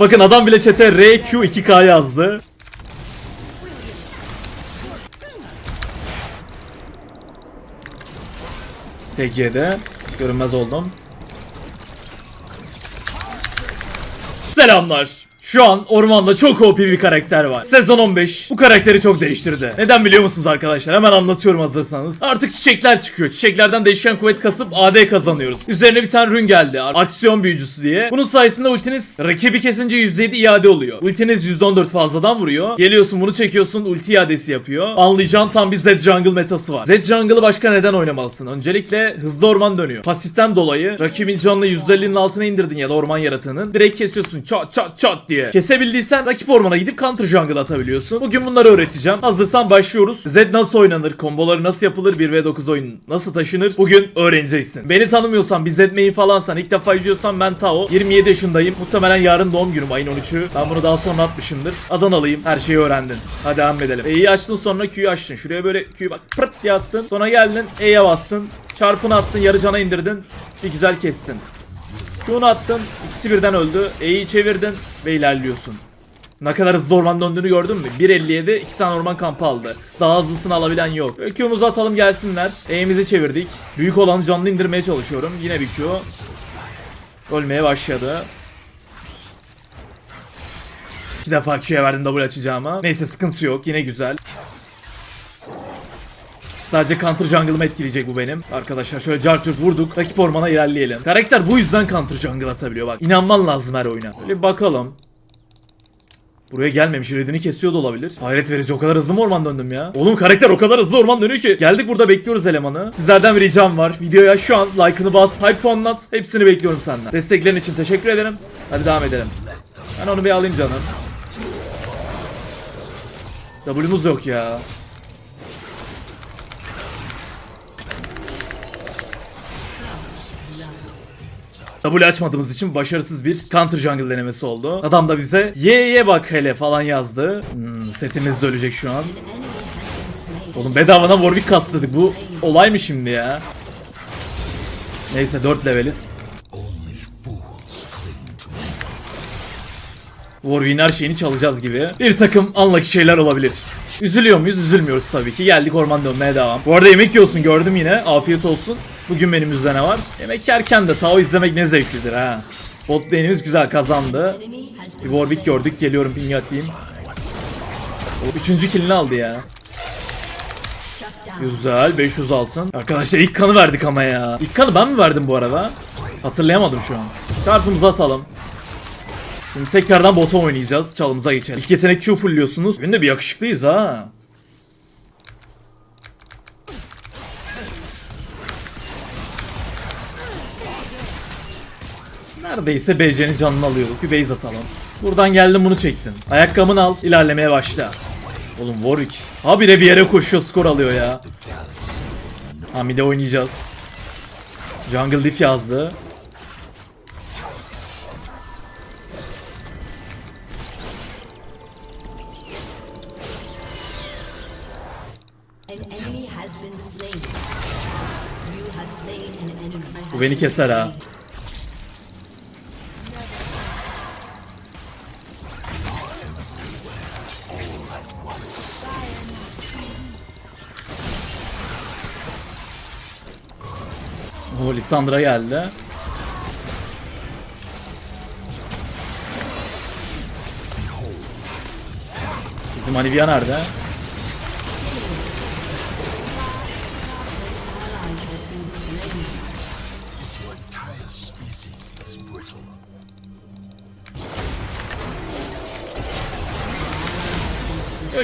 Bakın adam bile chat'e RQ2K yazdı. TG'de görünmez oldum. Selamlar. Şu an ormanda çok OP bir karakter var. Sezon 15 bu karakteri çok değiştirdi. Neden biliyor musunuz arkadaşlar? Hemen anlatıyorum hazırsanız. Artık çiçekler çıkıyor. Çiçeklerden değişken kuvvet kasıp AD kazanıyoruz. Üzerine bir tane rün geldi. Aksiyon büyücüsü diye. Bunun sayesinde ultiniz rakibi kesince %7 iade oluyor. Ultiniz %14 fazladan vuruyor. Geliyorsun bunu çekiyorsun ulti iadesi yapıyor. Anlayacağın tam bir Z jungle metası var. Z jungle'ı başka neden oynamalısın? Öncelikle hızlı orman dönüyor. Pasiften dolayı rakibin canını %50'nin altına indirdin ya da orman yaratığının. Direkt kesiyorsun çat çat çat diye. Kesebildiysen rakip ormana gidip counter jungle atabiliyorsun. Bugün bunları öğreteceğim. Hazırsan başlıyoruz. Z nasıl oynanır? Komboları nasıl yapılır? 1v9 oyun nasıl taşınır? Bugün öğreneceksin. Beni tanımıyorsan, bir Z main falansan, ilk defa izliyorsan ben Tao. 27 yaşındayım. Muhtemelen yarın doğum günüm ayın 13'ü. Ben bunu daha sonra atmışımdır. Adanalıyım. Her şeyi öğrendin. Hadi devam edelim. E'yi açtın sonra Q'yu açtın. Şuraya böyle Q'yu bak pırt diye attın. Sonra geldin E'ye bastın. Çarpını attın. Yarı cana indirdin. Bir güzel kestin. Q'nu attın. ikisi birden öldü. E'yi çevirdin ve ilerliyorsun. Ne kadar hızlı orman döndüğünü gördün mü? 1.57 iki tane orman kampı aldı. Daha hızlısını alabilen yok. Q'muzu atalım gelsinler. E'mizi çevirdik. Büyük olan canlı indirmeye çalışıyorum. Yine bir Q. Ölmeye başladı. İki defa Q'ya verdim double açacağıma. Neyse sıkıntı yok. Yine güzel. Sadece counter jungle'ımı etkileyecek bu benim. Arkadaşlar şöyle cartürt vurduk. Rakip ormana ilerleyelim. Karakter bu yüzden counter jungle atabiliyor bak. İnanman lazım her oyuna. Böyle bakalım. Buraya gelmemiş. Redini kesiyor da olabilir. Hayret verici o kadar hızlı mı orman döndüm ya? Oğlum karakter o kadar hızlı orman dönüyor ki. Geldik burada bekliyoruz elemanı. Sizlerden bir ricam var. Videoya şu an like'ını bas, hype puanlat. Hepsini bekliyorum senden. Desteklerin için teşekkür ederim. Hadi devam edelim. Ben onu bir alayım canım. W'muz yok ya. W açmadığımız için başarısız bir counter jungle denemesi oldu. Adam da bize ye ye bak hele falan yazdı. Hmm, setimiz de ölecek şu an. Oğlum bedavadan Warwick kastladık. Bu olay mı şimdi ya? Neyse 4 leveliz. Warwick'in her şeyini çalacağız gibi. Bir takım anlaki şeyler olabilir. Üzülüyor muyuz? Üzülmüyoruz tabii ki. Geldik orman dönmeye devam. Bu arada yemek yiyorsun gördüm yine. Afiyet olsun. Bugün menümüzde ne var? Yemek yerken de Tao izlemek ne zevklidir ha. Bot lane'imiz güzel kazandı. Bir Warwick gördük. Geliyorum ping atayım. O üçüncü killini aldı ya. Güzel 500 altın. Arkadaşlar ilk kanı verdik ama ya. İlk kanı ben mi verdim bu arada? Hatırlayamadım şu an. Çarpımızı atalım. Şimdi tekrardan bota oynayacağız. Çalımıza geçelim. İlk yetenek Q fullliyorsunuz. Bugün de bir yakışıklıyız ha. Neredeyse BC'nin canını alıyorduk. Bir base atalım. Buradan geldim bunu çektim. Ayakkabını al. ilerlemeye başla. Oğlum Warwick. Habire bir yere koşuyor skor alıyor ya. Ha bir de oynayacağız. Jungle Diff yazdı. Bu beni keser ha. O Lisandra geldi. Bizim Anivia nerede?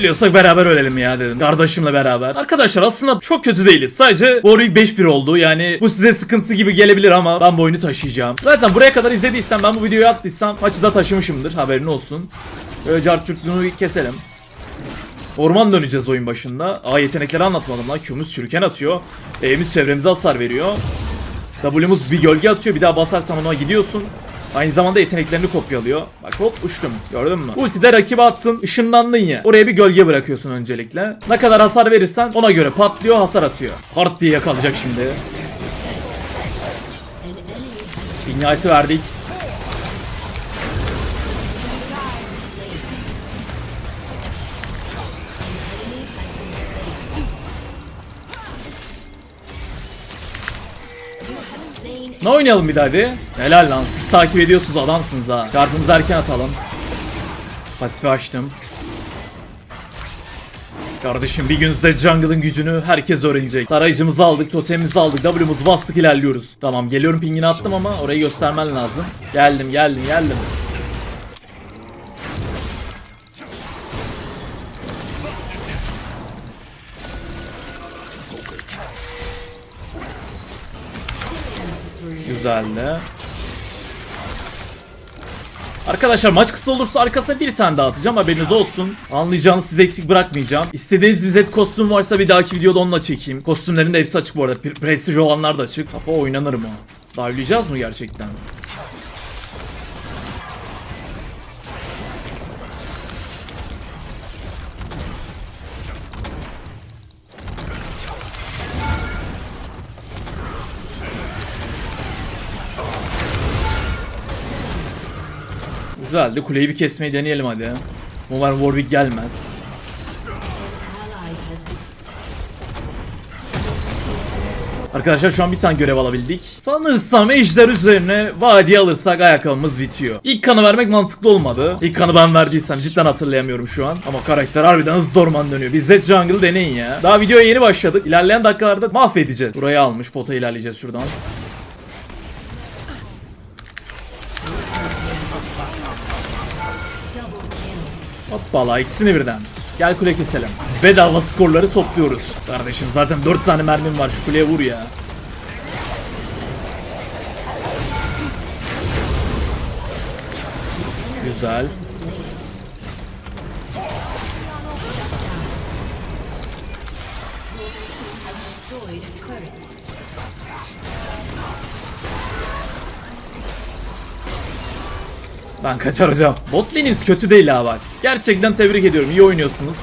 Ölüyorsak beraber ölelim ya dedim. Kardeşimle beraber. Arkadaşlar aslında çok kötü değiliz. Sadece Warwick 5-1 oldu. Yani bu size sıkıntı gibi gelebilir ama ben bu oyunu taşıyacağım. Zaten buraya kadar izlediysen ben bu videoyu attıysam maçı da taşımışımdır. Haberin olsun. Böyle cartçurtluğunu keselim. Orman döneceğiz oyun başında. Aa yetenekleri anlatmadım lan. Q'muz çürüken atıyor. E'miz çevremize hasar veriyor. W'muz bir gölge atıyor. Bir daha basarsan ona gidiyorsun. Aynı zamanda yeteneklerini kopyalıyor. Bak hop uçtum. Gördün mü? Ultide rakibe attın. ışınlandın ya. Oraya bir gölge bırakıyorsun öncelikle. Ne kadar hasar verirsen ona göre patlıyor hasar atıyor. Hard diye yakalayacak şimdi. Ignite'ı verdik. Ne oynayalım bir daha hadi? Helal lan siz takip ediyorsunuz adamsınız ha. Çarpımızı erken atalım. Pasifi açtım. Kardeşim bir gün size jungle'ın gücünü herkes öğrenecek. Sarayıcımızı aldık, totemimizi aldık, W'muzu bastık ilerliyoruz. Tamam geliyorum pingini attım ama orayı göstermen lazım. Geldim geldim geldim. Güzeldi. Arkadaşlar maç kısa olursa arkasına bir tane daha atacağım haberiniz olsun. Anlayacağınız sizi eksik bırakmayacağım. İstediğiniz bir Zed kostüm varsa bir dahaki videoda onunla çekeyim. Kostümlerin de hepsi açık bu arada. Pre- Prestij olanlar da açık. Apa oynanır mı? Dive'layacağız mı gerçekten? Güzeldi. Kuleyi bir kesmeyi deneyelim hadi. Umarım Warwick gelmez. Arkadaşlar şu an bir tane görev alabildik. Sanırsam ejder üzerine vadi alırsak ayakkabımız bitiyor. İlk kanı vermek mantıklı olmadı. İlk kanı ben verdiysem cidden hatırlayamıyorum şu an. Ama karakter harbiden hızlı orman dönüyor. Bir Zed Jungle deneyin ya. Daha videoya yeni başladık. İlerleyen dakikalarda mahvedeceğiz. Burayı almış. Pota ilerleyeceğiz şuradan. Hoppala ikisini birden. Gel kule keselim. Bedava skorları topluyoruz. Kardeşim zaten 4 tane mermim var şu kuleye vur ya. Güzel. Ben kaçar hocam. Bot lane'iniz kötü değil ha bak. Gerçekten tebrik ediyorum. İyi oynuyorsunuz.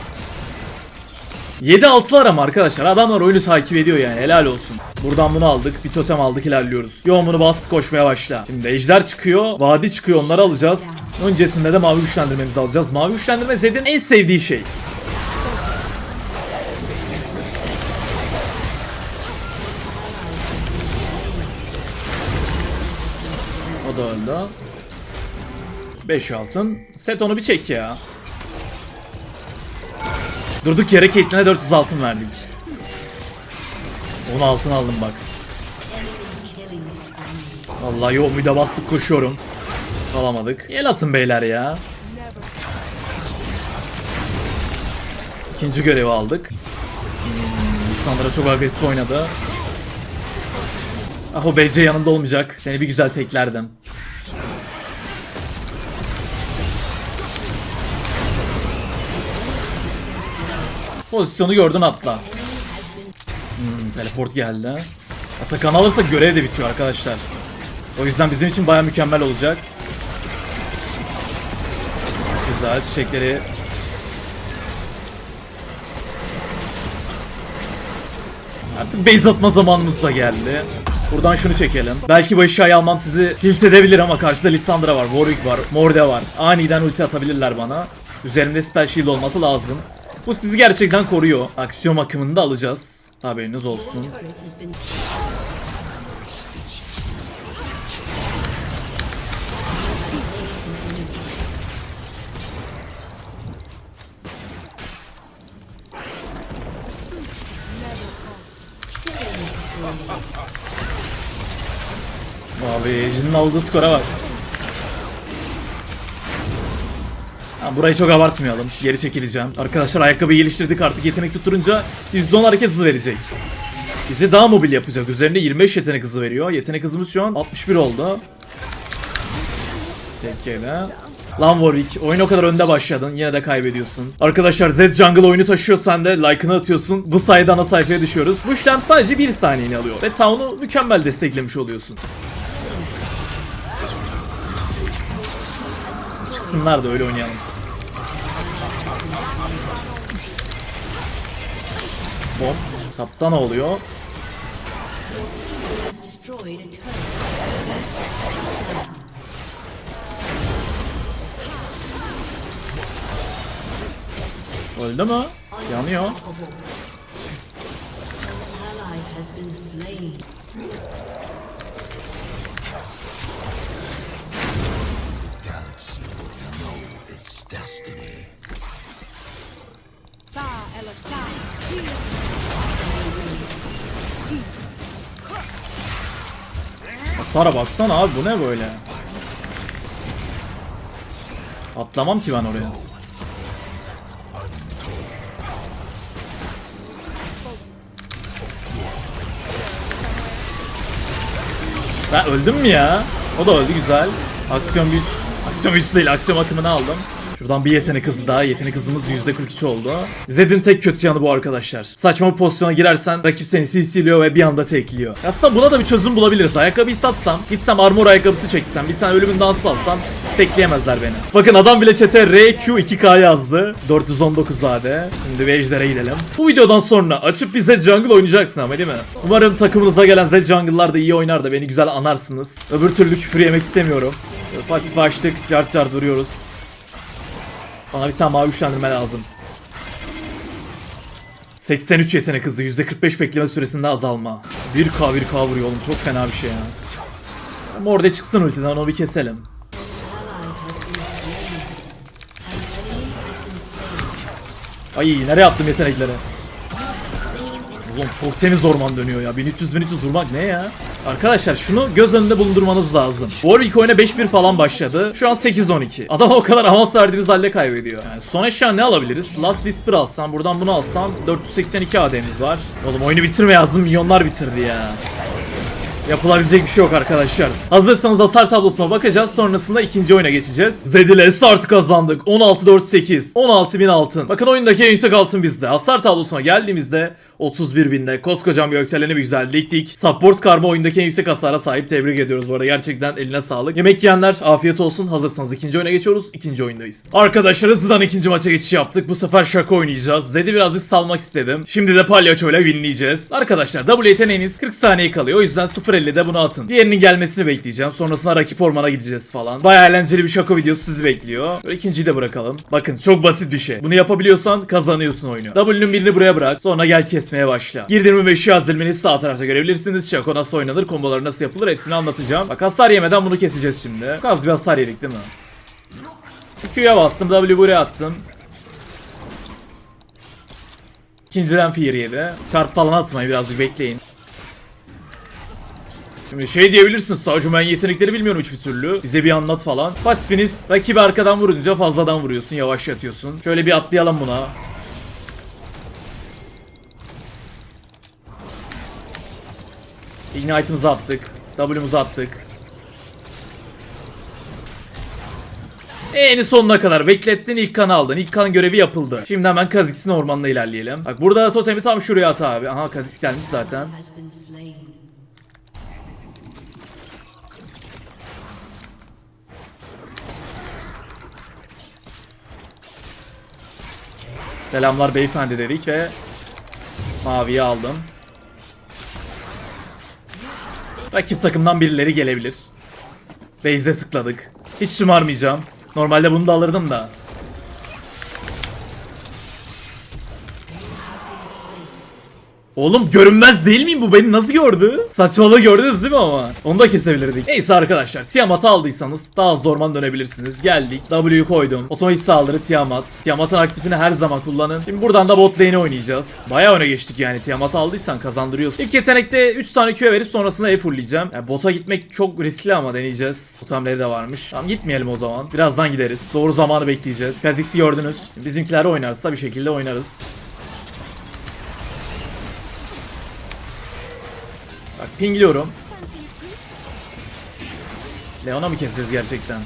7-6'lar ama arkadaşlar. Adamlar oyunu takip ediyor yani. Helal olsun. Buradan bunu aldık. Bir totem aldık ilerliyoruz. Yoğumunu bas koşmaya başla. Şimdi ejder çıkıyor. Vadi çıkıyor. Onları alacağız. Öncesinde de mavi güçlendirmemizi alacağız. Mavi güçlendirme Zed'in en sevdiği şey. 5 altın. Set onu bir çek ya. Durduk yere Caitlyn'e 400 altın verdik. 10 altın aldım bak. Vallahi yo müde bastık koşuyorum. Alamadık. El atın beyler ya. İkinci görevi aldık. Hmm, Sandra çok agresif oynadı. Ah o BC yanında olmayacak. Seni bir güzel teklerdim. Pozisyonu gördün atla. Hmm, teleport geldi. Atakan alırsa görev de bitiyor arkadaşlar. O yüzden bizim için baya mükemmel olacak. Güzel çiçekleri. Artık base atma zamanımız da geldi. Buradan şunu çekelim. Belki bu eşyayı almam sizi tilt edebilir ama karşıda Lissandra var, Warwick var, Morde var. Aniden ulti atabilirler bana. Üzerimde spell shield olması lazım. Bu sizi gerçekten koruyor. Aksiyon akımını da alacağız. Haberiniz olsun. Abi Jin'in aldığı skora bak. Ha, burayı çok abartmayalım. Geri çekileceğim. Arkadaşlar ayakkabıyı geliştirdik artık yetenek tutturunca %10 hareket hızı verecek. Bizi daha mobil yapacak. Üzerinde 25 yetenek hızı veriyor. Yetenek hızımız şu an 61 oldu. Pekala. Lan Warwick oyun o kadar önde başladın yine de kaybediyorsun. Arkadaşlar Zed Jungle oyunu taşıyor sen de like'ını atıyorsun. Bu sayede ana sayfaya düşüyoruz. Bu işlem sadece 1 saniyeni alıyor. Ve Town'u mükemmel desteklemiş oluyorsun. Çıksınlar da öyle oynayalım. Bom. Taptan oluyor. Öldü mü? Yanıyor. Galaxy will know its destiny slain. Hasara baksana abi bu ne böyle? Atlamam ki ben oraya. Ben öldüm mü ya? O da öldü güzel. Aksiyon büyüt. Aksiyon büyüsü değil aksiyon akımını aldım. Şuradan bir yetenek hızı daha. Yetenek hızımız %42 oldu. Zed'in tek kötü yanı bu arkadaşlar. Saçma bir pozisyona girersen rakip seni CC'liyor ve bir anda tekliyor. Aslında buna da bir çözüm bulabiliriz. Ayakkabıyı satsam, gitsem armor ayakkabısı çeksem, bir tane ölümün dansı alsam tekleyemezler beni. Bakın adam bile chat'e RQ2K yazdı. 419 AD. Şimdi bir ejdere gidelim. Bu videodan sonra açıp bir Zed Jungle oynayacaksın ama değil mi? Umarım takımınıza gelen Zed Jungle'lar da iyi oynar da beni güzel anarsınız. Öbür türlü küfür yemek istemiyorum. Pasif açtık, cart cart vuruyoruz. Bana bir tane mavi güçlendirme lazım. 83 yetenek hızı, %45 bekleme süresinde azalma. 1k 1k vuruyor oğlum çok fena bir şey ya. Ama orada çıksın ultiden onu bir keselim. Ay nereye attım yetenekleri? Oğlum çok temiz orman dönüyor ya. 1300 1300 vurmak ne ya? Arkadaşlar şunu göz önünde bulundurmanız lazım. Warwick oyuna 5-1 falan başladı. Şu an 8-12. Adam o kadar avans verdiğiniz halde kaybediyor. Yani son eşya ne alabiliriz? Last Whisper alsam, buradan bunu alsam 482 AD'miz var. Oğlum oyunu bitirme yazdım, milyonlar bitirdi ya. Yapılabilecek bir şey yok arkadaşlar. Hazırsanız hasar tablosuna bakacağız. Sonrasında ikinci oyuna geçeceğiz. Zed ile start kazandık. 16-4-8. 16.000 altın. Bakın oyundaki en yüksek altın bizde. Hasar tablosuna geldiğimizde 31 binde koskocaman bir yükseleni bir güzel diktik. Support karma oyundaki en yüksek hasara sahip. Tebrik ediyoruz bu arada. Gerçekten eline sağlık. Yemek yiyenler afiyet olsun. Hazırsanız ikinci oyuna geçiyoruz. İkinci oyundayız. Arkadaşlar hızlıdan ikinci maça geçiş yaptık. Bu sefer şaka oynayacağız. Zed'i birazcık salmak istedim. Şimdi de palyaço ile winleyeceğiz. Arkadaşlar W yeteneğiniz 40 saniye kalıyor. O yüzden 0.50'de bunu atın. Diğerinin gelmesini bekleyeceğim. Sonrasında rakip ormana gideceğiz falan. Baya eğlenceli bir şaka videosu sizi bekliyor. Böyle ikinciyi de bırakalım. Bakın çok basit bir şey. Bunu yapabiliyorsan kazanıyorsun oyunu. W'nun birini buraya bırak. Sonra gel kesmeye başla. Girdirme ve şiat zilmini sağ tarafta görebilirsiniz. Şako nasıl oynanır, komboları nasıl yapılır hepsini anlatacağım. Bak hasar yemeden bunu keseceğiz şimdi. Çok az bir hasar yedik değil mi? Q'ya bastım. W buraya attım. İkinciden fear yedi. Çarp falan atmayın birazcık bekleyin. Şimdi şey diyebilirsin savcım ben yetenekleri bilmiyorum hiçbir türlü. Bize bir anlat falan. Pasifiniz rakibi arkadan vurunca fazladan vuruyorsun yavaşlatıyorsun. Şöyle bir atlayalım buna. Ignite'ımızı attık. W'muzu attık. En sonuna kadar beklettin ilk kan aldın. İlk kan görevi yapıldı. Şimdi hemen Kazix'in ormanına ilerleyelim. Bak burada da totemi tam şuraya at abi. Aha Kazix gelmiş zaten. Selamlar beyefendi dedik ve maviyi aldım. Rakip takımdan birileri gelebilir. Base'e tıkladık. Hiç şımarmayacağım. Normalde bunu da alırdım da. Oğlum görünmez değil miyim bu beni nasıl gördü? Saçmalığı gördünüz değil mi ama? Onu da kesebilirdik. Neyse arkadaşlar Tiamat'ı aldıysanız daha hızlı orman dönebilirsiniz. Geldik. W'yu koydum. Otomatik saldırı Tiamat. Tiamat'ın aktifini her zaman kullanın. Şimdi buradan da bot lane'e oynayacağız. Bayağı öne geçtik yani. Tiamat aldıysan kazandırıyorsun. İlk yetenekte 3 tane Q verip sonrasında E fullleyeceğim. Yani bota gitmek çok riskli ama deneyeceğiz. Hamleleri de varmış. Tamam gitmeyelim o zaman. Birazdan gideriz. Doğru zamanı bekleyeceğiz. Kha'Zix'i gördünüz. Bizimkiler oynarsa bir şekilde oynarız. Pingliyorum. Leon'a mı keseceğiz gerçekten?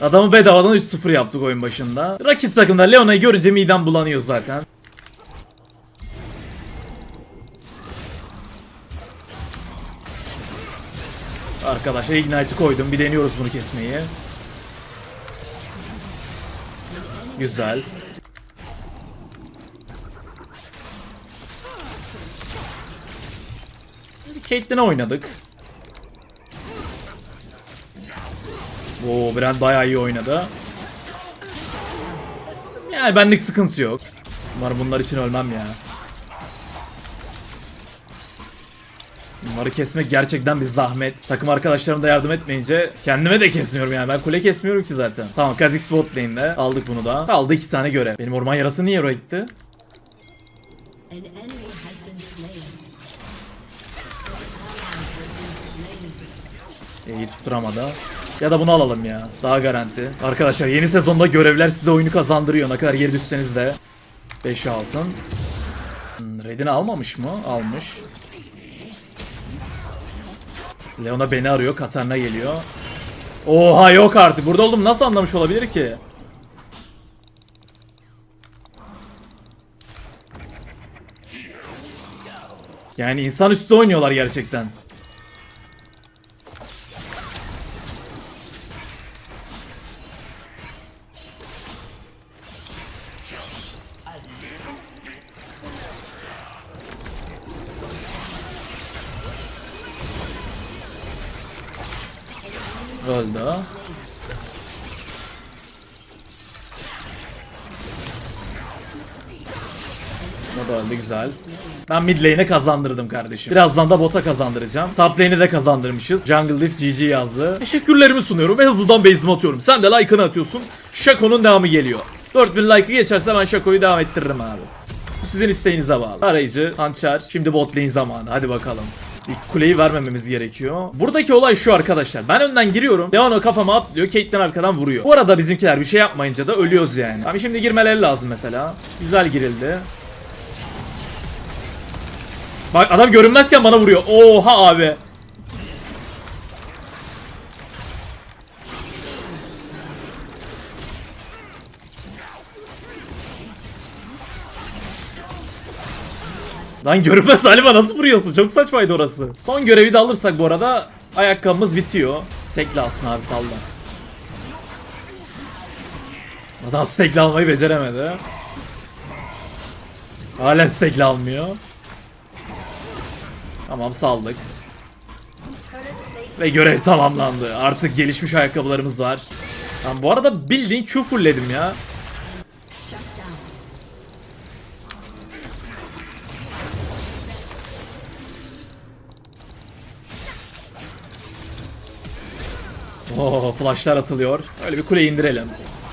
Adamı bedavadan 3-0 yaptık oyun başında. Rakip takımda Leona'yı görünce midem bulanıyor zaten. Arkadaşlar Ignite'ı koydum. Bir deniyoruz bunu kesmeyi. Güzel. Caitlyn'e oynadık. Oo Brand bayağı iyi oynadı. Yani benlik sıkıntı yok. Umarım bunlar için ölmem ya. Bunları kesmek gerçekten bir zahmet. Takım arkadaşlarım da yardım etmeyince kendime de kesmiyorum yani. Ben kule kesmiyorum ki zaten. Tamam Kha'Zix bot lane'de. Aldık bunu da. Kaldı iki tane görev. Benim orman yarası niye oraya gitti? İyi tutturamadı. Ya da bunu alalım ya. Daha garanti. Arkadaşlar yeni sezonda görevler size oyunu kazandırıyor. Ne kadar geri düşseniz de. 5 altın. Hmm, Red'ini almamış mı? Almış. Leona beni arıyor. Katarina geliyor. Oha yok artık. Burada oldum nasıl anlamış olabilir ki? Yani insan üstü oynuyorlar gerçekten. Öldü. O da öldü güzel. Ben mid lane'e kazandırdım kardeşim. Birazdan da bota kazandıracağım. Top lane'i de kazandırmışız. Jungle Diff GG yazdı. Teşekkürlerimi sunuyorum ve hızlıdan base'imi atıyorum. Sen de like'ını atıyorsun. Shaco'nun devamı geliyor. 4000 like'ı geçerse ben Shaco'yu devam ettiririm abi. Bu sizin isteğinize bağlı. Arayıcı, hançer. Şimdi bot lane zamanı. Hadi bakalım. Kuleyi vermememiz gerekiyor. Buradaki olay şu arkadaşlar. Ben önden giriyorum. Deano kafama atlıyor. Caitlyn arkadan vuruyor. Bu arada bizimkiler bir şey yapmayınca da ölüyoruz yani. Abi şimdi girmeleri lazım mesela. Güzel girildi. Bak adam görünmezken bana vuruyor. Oha abi. Lan görünmez halime nasıl vuruyorsun? Çok saçmaydı orası. Son görevi de alırsak bu arada ayakkabımız bitiyor. Stekle aslında abi salla. Adam stekle almayı beceremedi. Hala stekle almıyor. Tamam saldık. Ve görev tamamlandı. Artık gelişmiş ayakkabılarımız var. Tamam bu arada bildiğin Q fullledim ya. Oo flashlar atılıyor. Öyle bir kule indirelim.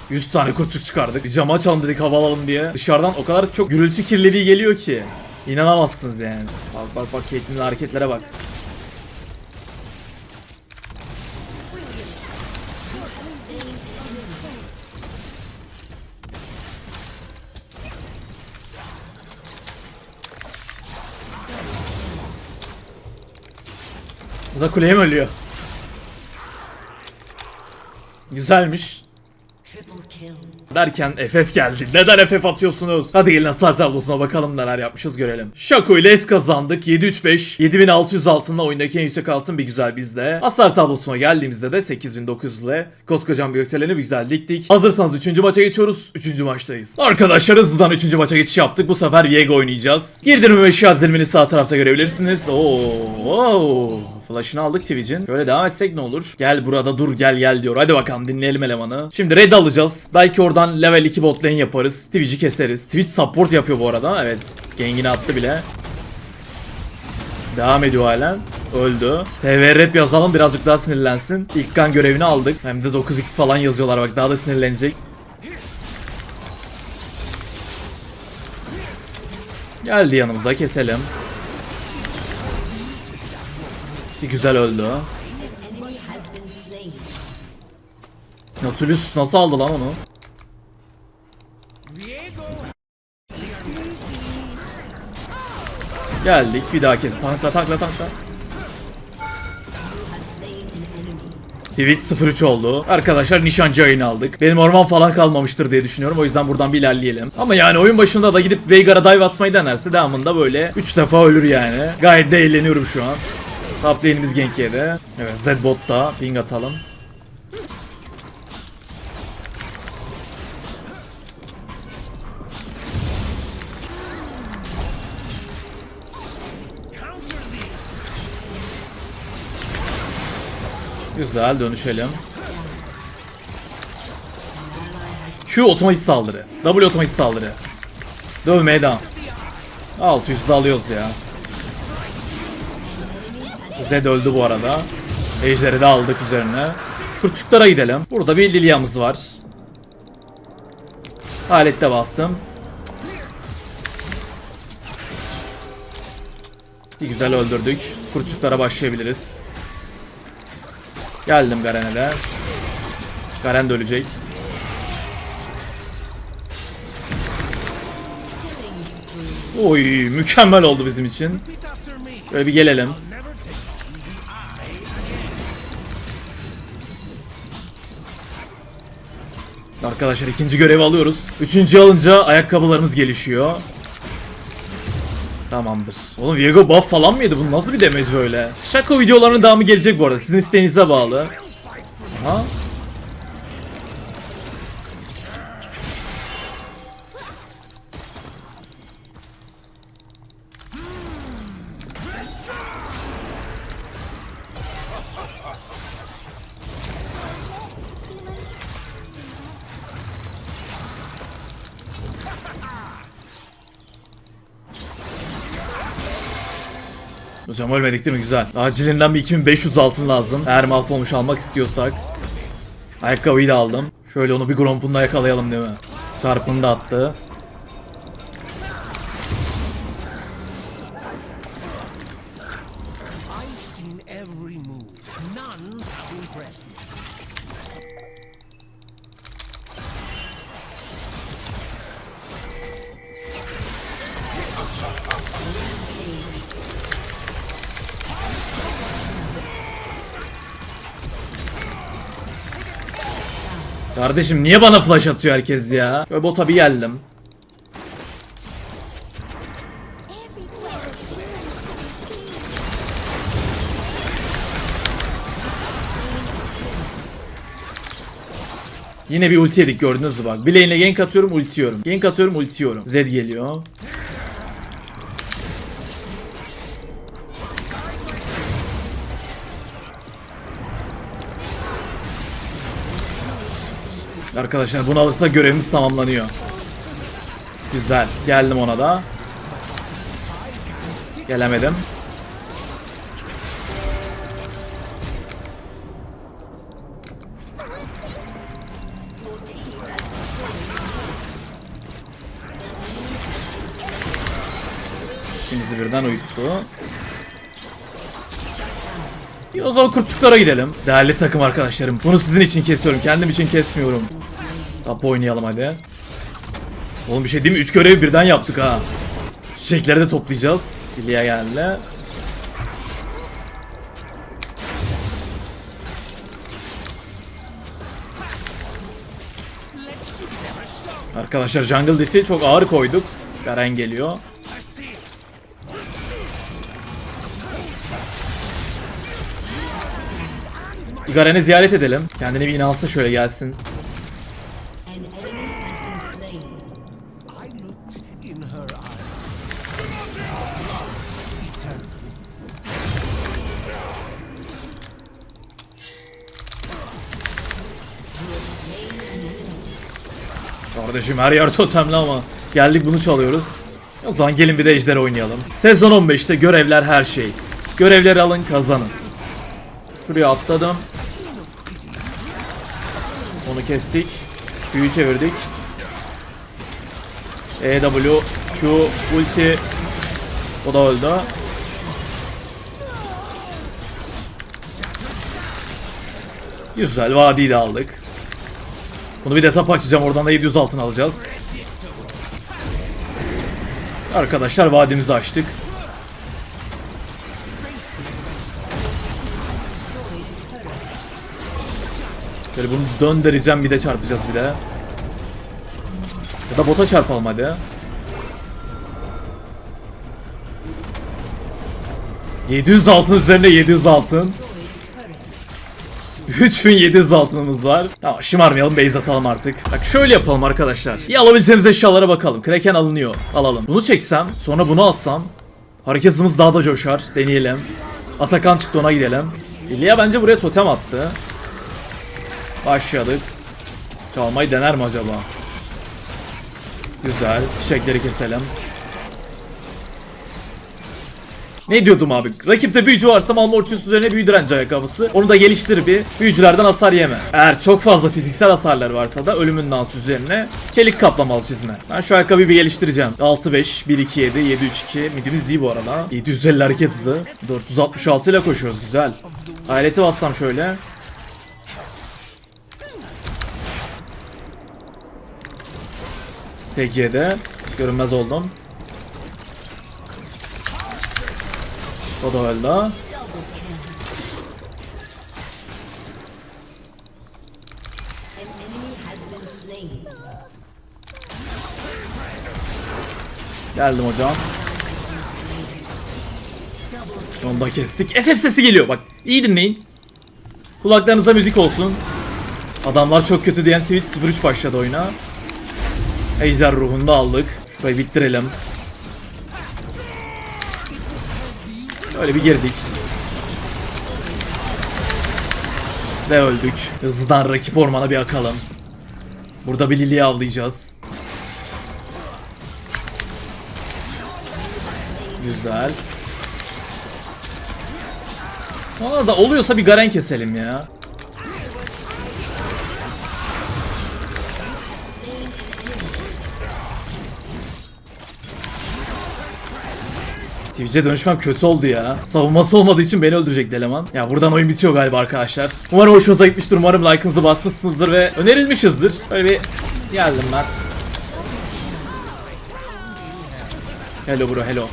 100 tane kurtuk çıkardık. Bir cama açalım dedik hava alalım diye. Dışarıdan o kadar çok gürültü kirliliği geliyor ki. İnanamazsınız yani. Bak bak bak Caitlyn'in hareketlere bak. Bu da kuleye mi ölüyor? Güzelmiş. Derken FF geldi. Neden FF atıyorsunuz? Hadi gelin hasar tablosuna bakalım neler yapmışız görelim. Şako ile es kazandık. 735. 7600 altınla oyundaki en yüksek altın bir güzel bizde. Hasar tablosuna geldiğimizde de 8900 ile koskocaman bir gökdeleni bir güzel diktik. Hazırsanız 3. maça geçiyoruz. 3. maçtayız. Arkadaşlar hızlıdan 3. maça geçiş yaptık. Bu sefer Viego oynayacağız. Girdirme ve eşya zilmini sağ tarafta görebilirsiniz. Oo, oo. Flash'ını aldık Twitch'in. Şöyle devam etsek ne olur? Gel burada dur gel gel diyor. Hadi bakalım dinleyelim elemanı. Şimdi red alacağız. Belki oradan level 2 bot lane yaparız. Twitch'i keseriz. Twitch support yapıyor bu arada. Evet. Gengini attı bile. Devam ediyor halen. Öldü. TV rap yazalım birazcık daha sinirlensin. İlk kan görevini aldık. Hem de 9x falan yazıyorlar bak daha da sinirlenecek. Geldi yanımıza keselim. Bir güzel öldü. Nautilus nasıl aldı lan onu? Geldik bir daha kes. Tankla tankla tankla. Twitch 03 oldu. Arkadaşlar nişancı ayını aldık. Benim orman falan kalmamıştır diye düşünüyorum. O yüzden buradan bir ilerleyelim. Ama yani oyun başında da gidip Veigar'a dive atmayı denerse devamında böyle 3 defa ölür yani. Gayet de eğleniyorum şu an. Top lane'imiz gank yedi. Evet Zedbot'ta ping atalım. Güzel dönüşelim. Q otomatik saldırı. W otomatik saldırı. Dövmeye devam. 600'de alıyoruz ya. Zed öldü bu arada. Ejder'i de aldık üzerine. Kurtçuklara gidelim. Burada bir Lilia'mız var. Alette bastım. Bir güzel öldürdük. Kurtçuklara başlayabiliriz. Geldim Garen'e de. Garen de ölecek. Oy mükemmel oldu bizim için. Böyle bir gelelim. Arkadaşlar ikinci görevi alıyoruz. Üçüncü alınca ayakkabılarımız gelişiyor. Tamamdır. Oğlum Viego buff falan mıydı? Bu nasıl bir damage böyle? Şaka videolarının devamı gelecek bu arada. Sizin isteğinize bağlı. Aha. Ölmedik değil mi? Güzel. Acilinden bir 2500 altın lazım. Eğer mahvolmuş almak istiyorsak. Ayakkabıyı da aldım. Şöyle onu bir grompunda yakalayalım değil mi? Çarpını da attı. Kardeşim niye bana flash atıyor herkes ya? Şöyle bota bir geldim. Yine bir ulti yedik gördünüz mü bak. Lane'le gank atıyorum ultiyorum. Gank atıyorum ultiyorum. Zed geliyor. Arkadaşlar bunu alırsa görevimiz tamamlanıyor. Güzel. Geldim ona da. Gelemedim. İkimizi birden uyuttu. İyi o zaman kurtçuklara gidelim. Değerli takım arkadaşlarım. Bunu sizin için kesiyorum. Kendim için kesmiyorum. Tap oynayalım hadi. Oğlum bir şey değil mi? 3 görevi birden yaptık ha. Çiçekleri de toplayacağız. Lilia geldi. Arkadaşlar Jungle Diff'i çok ağır koyduk. Garen geliyor. Garen'i ziyaret edelim. Kendini bir inansın şöyle gelsin. Kardeşim her yer totemli ama geldik bunu çalıyoruz. O zaman gelin bir de ejder oynayalım. Sezon 15'te görevler her şey. Görevleri alın kazanın. Şuraya atladım. Onu kestik. Q'yu çevirdik. EW, Q, ulti. O da öldü. Güzel vadiyi de aldık. Bunu bir de tap açacağım oradan da 700 altın alacağız. Arkadaşlar vadimizi açtık. Böyle bunu döndüreceğim bir de çarpacağız bir de. Ya da bota çarpalım hadi. ...700 altın üzerine 700 altın. 3700 altınımız var. Tamam şımarmayalım base atalım artık. Bak şöyle yapalım arkadaşlar. Bir alabileceğimiz eşyalara bakalım. Kraken alınıyor. Alalım. Bunu çeksem sonra bunu alsam. Hareket hızımız daha da coşar. Deneyelim. Atakan çıktı ona gidelim. İlya bence buraya totem attı. Başladık. Çalmayı dener mi acaba? Güzel. Çiçekleri keselim. Ne diyordum abi? Rakipte büyücü varsa Malmortius üzerine büyü direnci ayakkabısı. Onu da geliştir bir. Büyücülerden hasar yeme. Eğer çok fazla fiziksel hasarlar varsa da ölümün dansı üzerine çelik kaplamalı çizme. Ben şu ayakkabıyı bir geliştireceğim. 6-5, 1-2-7, 7-3-2. Midimiz iyi bu arada. 750 hareket hızı. 466 ile koşuyoruz güzel. Aleti bassam şöyle. Yedi. Görünmez oldum. O da öldü. Geldim hocam. Onu kestik. FF sesi geliyor bak. İyi dinleyin. Kulaklarınıza müzik olsun. Adamlar çok kötü diyen Twitch 03 başladı oyuna. Ejder ruhunu da aldık. Şurayı bittirelim. Öyle bir girdik. Ve öldük. Hızlıdan rakip ormana bir akalım. Burada bir Lily'yi avlayacağız. Güzel. Ona da oluyorsa bir Garen keselim ya. Twitch'e dönüşmem kötü oldu ya. Savunması olmadığı için beni öldürecek eleman. Ya buradan oyun bitiyor galiba arkadaşlar. Umarım hoşunuza gitmiştir. Umarım like'ınızı basmışsınızdır ve önerilmişizdir. Böyle bir geldim ben. Hello bro hello.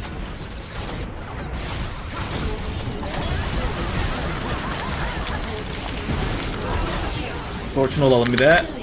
Fortune olalım bir de.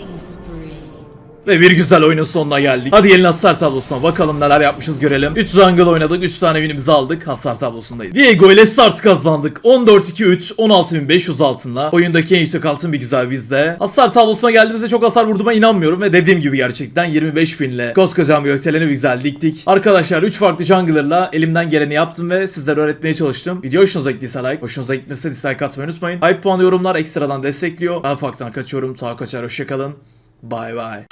Ve bir güzel oyunun sonuna geldik. Hadi gelin hasar tablosuna bakalım neler yapmışız görelim. 3 jungle oynadık, 3 tane winimizi aldık. Hasar tablosundayız. Viego ile start kazandık. 14-2-3, 16.500 altınla. Oyundaki en yüksek altın bir güzel bizde. Hasar tablosuna geldiğimizde çok hasar vurduğuma inanmıyorum. Ve dediğim gibi gerçekten 25.000 ile koskocaman bir gökdeleni bir güzel diktik. Arkadaşlar 3 farklı jungler'la elimden geleni yaptım ve sizlere öğretmeye çalıştım. Video hoşunuza gittiyse like, hoşunuza gitmese dislike atmayı unutmayın. Hype puanı yorumlar ekstradan destekliyor. Ben ufaktan kaçıyorum. Ta kaçar hoşçakalın. Bye bye.